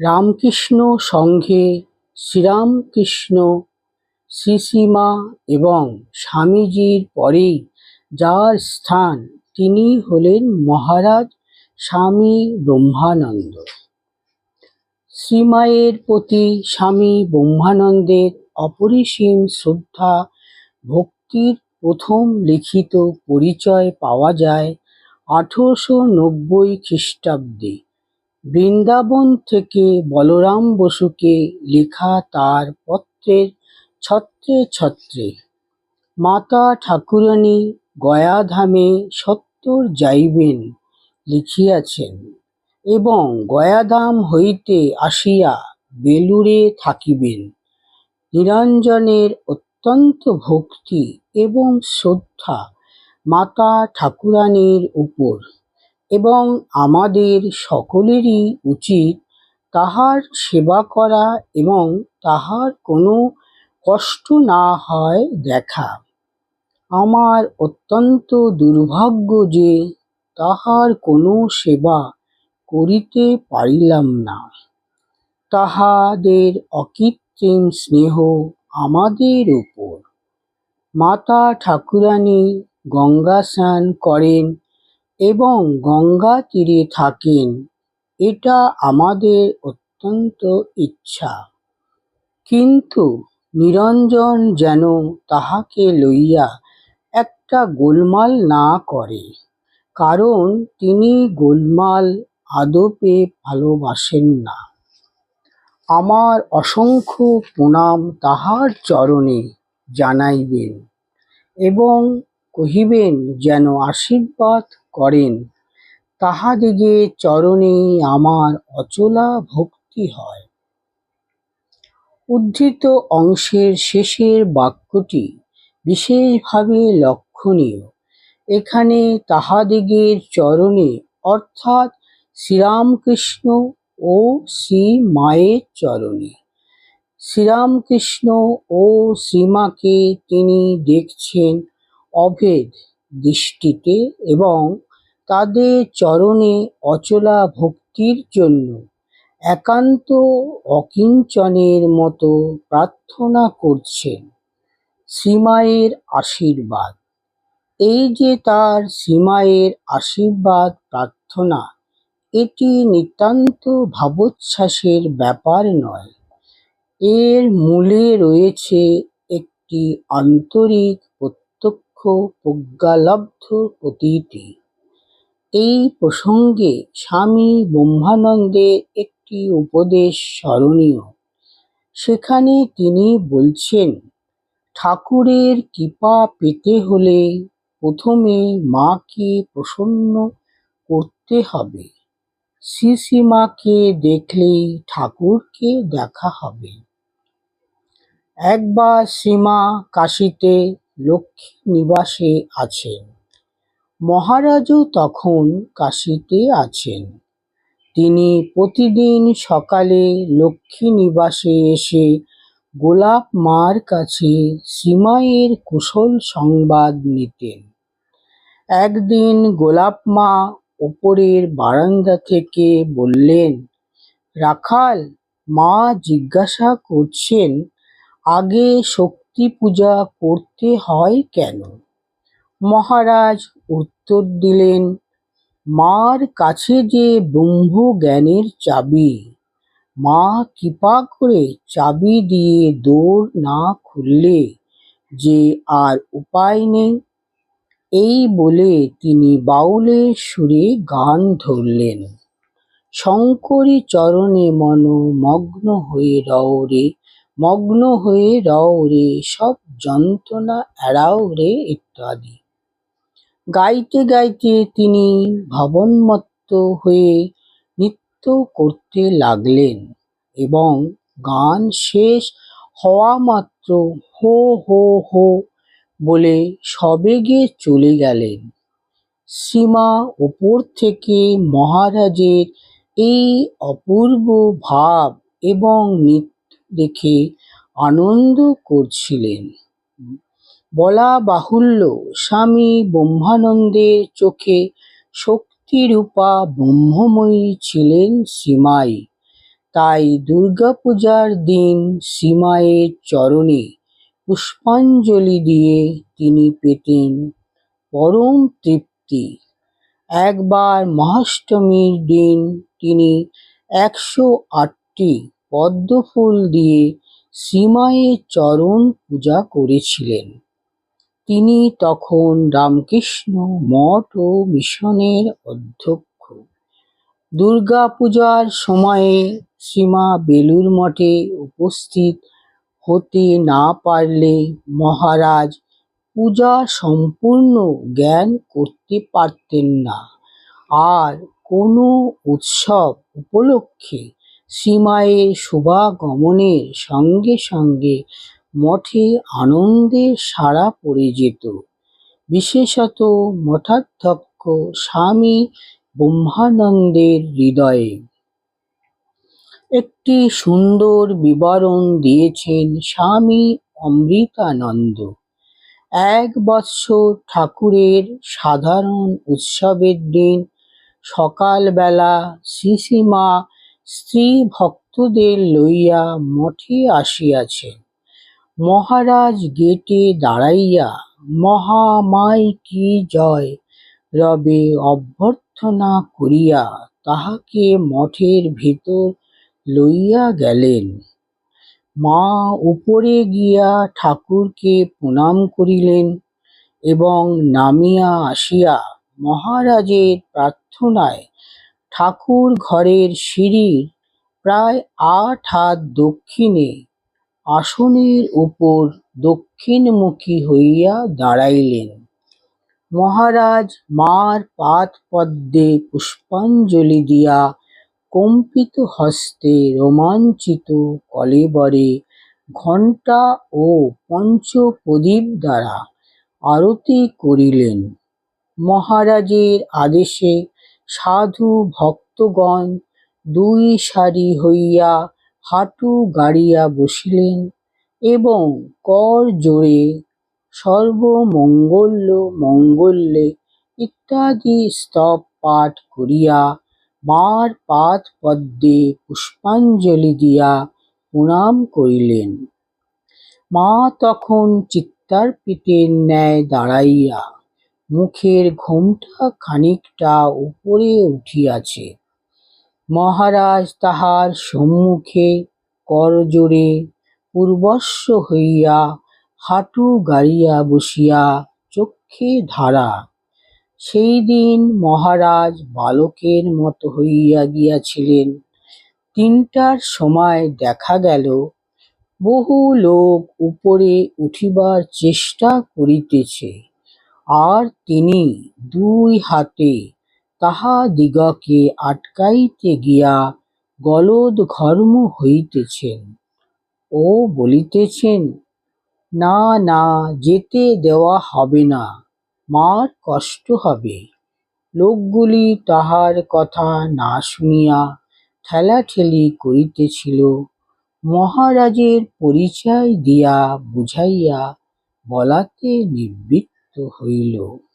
রামকৃষ্ণ সংঘে শ্রীরামকৃষ্ণ শ্রীসীমা এবং স্বামীজির পরেই যার স্থান তিনি হলেন মহারাজ স্বামী ব্রহ্মানন্দ। শ্রীমায়ের প্রতি স্বামী ব্রহ্মানন্দের অপরিসীম শ্রদ্ধা, ভক্তির প্রথম লিখিত পরিচয় পাওয়া যায় আঠেরোশো নব্বই খ্রিস্টাব্দে। বৃন্দাবন থেকে বলরাম বসুকে লেখা তার পত্রের ছত্রে ছত্রে। মাতা ঠাকুরানী গয়াধামে সত্বর যাইবেন লিখিয়াছেন এবং গয়াধাম হইতে আসিয়া বেলুড়ে থাকিবেন। নিরঞ্জনের অত্যন্ত ভক্তি এবং শ্রদ্ধা মাতা ঠাকুরানীর উপর। এবং আমাদের সকলেরই উচিত তাহার সেবা করা এবং তাহার কোনো কষ্ট না হয় দেখা। আমার অত্যন্ত দুর্ভাগ্য যে তাহার কোনো সেবা করিতে পারিলাম না। তাহাদের অকৃত্রিম স্নেহ আমাদের উপর। মাতা ঠাকুরানী গঙ্গা স্নান করেন এবং গঙ্গা তীরে থাকেন। এটা আমাদের অত্যন্ত ইচ্ছা। কিন্তু নিরঞ্জন যেন তাহাকে লইয়া একটা গোলমাল না করে, কারণ তিনি গোলমাল আদপে ভালোবাসেন না। আমার অসংখ্য প্রণাম তাহার চরণে জানাইবেন এবং কহিবেন, যেন আশীর্বাদ করেন। তাহাদিগের চরণে আমার অচলা ভক্তি হয়। উদ্ধৃত অংশের শেষের বাক্যটি বিশেষভাবে লক্ষণীয়। এখানে তাহাদিগের চরণে অর্থাৎ শ্রীরামকৃষ্ণ ও শ্রীমায়ের চরণে। শ্রীরামকৃষ্ণ ও শ্রীমাকে তিনি দেখছেন অভেদ দৃষ্টিতে এবং তাদের চরণে অচলা ভক্তির জন্য। একান্ত অকিঞ্চনের মতো প্রার্থনা করছেন শ্রীমায়ের আশীর্বাদ। এই যে তার শ্রীমায়ের আশীর্বাদ প্রার্থনা, এটি নিতান্ত ভাবোচ্ছ্বাসের ব্যাপার নয়। এর মূলে রয়েছে একটি আন্তরিক প্রত্যক্ষ প্রজ্ঞালব্ধ প্রতীতি। এই প্রসঙ্গে স্বামী ব্রহ্মানন্দে একটি উপদেশ স্মরণীয়। সেখানে তিনি বলছেন, ঠাকুরের কৃপা পেতে হলে প্রথমে মাকে প্রসন্ন করতে হবে। শ্রীশ্রীমাকে দেখলেই ঠাকুরকে দেখা হবে। একবার সীমা কাশীতে লক্ষ্মী নিবাসে আছেন। মহারাজও তখন কাশীতে আছেন। তিনি প্রতিদিন সকালে লক্ষ্মী নিবাসে এসে গোলাপ মার কাছে সীমায়ের কুশল সংবাদ নিতেন। একদিন গোলাপ মা ওপরের বারান্দা থেকে বললেন, রাখাল, মা জিজ্ঞাসা করছেন, আগে শক্তি পূজা করতে হয় কেন? মহারাজ উত্তর দিলেন, মার কাছে যে ব্রহ্ম জ্ঞানের চাবি, মা কৃপা করে চাবি দিয়ে দৌড় না খুললে যে আর উপায় নেই। এই বলে তিনি বাউলের সুরে গান ধরলেন। শঙ্করী চরণে মন মগ্ন হয়ে রও রে, মগ্ন হয়ে রও রে, সব যন্ত্রণা এড়াও রে ইত্যাদি। গাইতে গাইতে তিনি ভাবন্মত্ত হয়ে নৃত্য করতে লাগলেন এবং গান শেষ হওয়া মাত্র হো হো হো বলে সবেগে চলে গেলেন। সীমা ওপর থেকে মহারাজের এই অপূর্ব ভাব এবং নৃত্য দেখে আনন্দ করছিলেন। বলা বাহুল্য স্বামী ব্রহ্মানন্দের চোখে শক্তিরূপা ব্রহ্মময়ী ছিলেন সীমাই। তাই দুর্গাপূজার দিন সীমায়ের চরণে পুষ্পাঞ্জলি দিয়ে তিনি পেতেন পরম তৃপ্তি। একবার মহাষ্টমীর দিন তিনি একশো আটটি পদ্মফুল দিয়ে সীমায়ের চরণ পূজা করেছিলেন। তিনি তখন রামকৃষ্ণ মঠ ও মিশনের অধ্যক্ষ। দুর্গা পূজার সময়ে শ্রীমা বেলুর মঠে উপস্থিত হতে না পারলে মহারাজ পূজা সম্পূর্ণ জ্ঞান করতে পারতেন না। আর কোনো উৎসব উপলক্ষে শ্রীমায়ের শুভাগমনের সঙ্গে সঙ্গে মঠে আনন্দের সাড়া পড়ে যেত। বিশেষত মঠাধ্যক্ষ স্বামী ব্রহ্মানন্দের হৃদয়ে। একটি সুন্দর বিবরণ দিয়েছেন স্বামী অমৃতানন্দ। এক বৎসর ঠাকুরের সাধারণ উৎসবের দিন সকালবেলা শ্রীশ্রীমা স্ত্রী ভক্তদের লইয়া মঠে আসিয়াছেন। মহারাজ গেটে দাঁড়াইয়া, মহামাই কি জয়? রবে অভ্যর্থনা করিয়া তাহাকে মঠের ভিতর লইয়া গেলেন। মা উপরে গিয়া ঠাকুরকে প্রণাম করিলেন এবং নামিয়া আসিয়া মহারাজের প্রার্থনায় ঠাকুর ঘরের সিঁড়ির প্রায় আট হাত দক্ষিণে আসনের উপর দক্ষিণমুখী হইয়া দাঁড়াইলেন। মহারাজ মার পাদ পদ্মে পুষ্পাঞ্জলি দিয়া কম্পিত হস্তে রোমাঞ্চিত কলেবরে ঘণ্টা ও পঞ্চপ্রদীপ দ্বারা আরতি করিলেন। মহারাজের আদেশে সাধু ভক্তগণ দুই সারি হইয়া হাঁটু গাড়িয়া বসিলেন এবং কর জোরে সর্বমঙ্গল্য মঙ্গল্যে ইত্যাদি স্তব পাঠ করিয়া মার পাদ পদ্মে পুষ্পাঞ্জলি দিয়া প্রণাম করিলেন। মা তখন চিত্তার্পিতের ন্যায় দাঁড়াইয়া মুখের ঘোমটা খানিকটা উপরে উঠিয়াছে। মহারাজ তাহার সম্মুখে করজোড়ে পূর্বস্ব হইয়া হাঁটু গাড়িয়া বসিয়া চক্ষে ধারা। সেই দিন মহারাজ বালকের মতো হইয়া গিয়াছিলেন। তিনটার সময় দেখা গেল, বহু লোক উপরে উঠিবার চেষ্টা করিতেছে। আর তিনি দুই হাতে তাহাদিগকে আটকাইতে গিয়া গলদ ঘর্ম হইতেছেন। ও বলিতেছেন, না না, যেতে দেওয়া হবে না, মার কষ্ট হবে। লোকগুলি তাহার কথা না শুনিয়া ঠেলাঠেলি করিতেছিল। মহারাজের পরিচয় দিয়া বুঝাইয়া বলাতে নিবৃত্ত হইল।